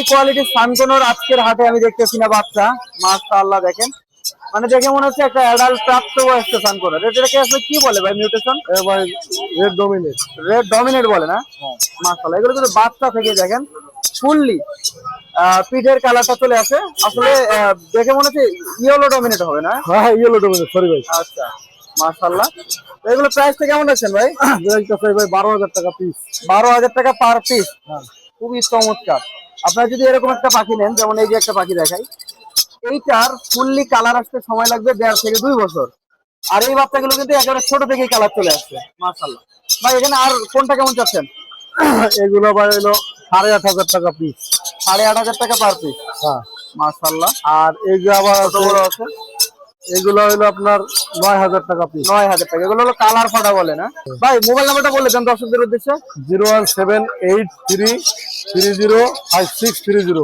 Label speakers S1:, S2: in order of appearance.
S1: এই কোয়ালিটির সানকোনোর আজকের হাটে আমি দেখতেছি না বাচ্চা। মাশাআল্লাহ দেখেন। মানে দেখে মনে হচ্ছে একটা অ্যাডাল্ট প্রাপ্ত বয়স্ক সানকোনোর এটাকে আসলে কি বলে ভাই মিউটেশন
S2: ভাই রেড ডোমিনেট
S1: রেড ডমিনেট বলে না? মাশাআল্লাহ এগুলো কিন্তু বাচ্চা থেকে দেখেন। ফুললি পিঠের কালারটা চলে আসে। আসলে দেখে মনে হচ্ছে ইয়েলো ডমিনেট হবে না?
S2: হ্যাঁ হ্যাঁ ইয়েলো ডোমিনেট সরি ভাই।
S1: আচ্ছা মাশাআল্লাহ। তো এগুলো প্রাইসটা কেমন আছেন ভাই?
S2: চাই ভাই বারো হাজার টাকা পিস
S1: বারো হাজার টাকা পার পিস
S2: হ্যাঁ।
S1: খুবই চমৎকার। আপনারা যদি এরকম একটা পাখি নেন যেমন এই যে একটা পাখি দেখাই এইটার ফুললি কালার আসতে সময় লাগবে দেড় থেকে দুই বছর। আর এই বাচ্চাগুলো কিন্তু একেবারে ছোট থেকেই কালার চলে আসছে মাশাল্লাহ ভাই এখানে আর কোনটা কেমন চাচ্ছেন?
S2: এগুলো ভাই হলো সাড়ে আট হাজার টাকা পিস
S1: সাড়ে আট হাজার টাকা পার পিস
S2: হ্যাঁ।
S1: মাশাল্লাহ
S2: আর এই যে আবার
S1: আছে?
S2: এগুলো হলো আপনার নয় হাজার টাকা পিস
S1: নয় হাজার টাকা। এগুলো হলো কালার ফাটা বলে না? ভাই মোবাইল নাম্বারটা বলে দেন দর্শকদের উদ্দেশ্যে।
S2: Zero one seven eight three three zero five six three zero.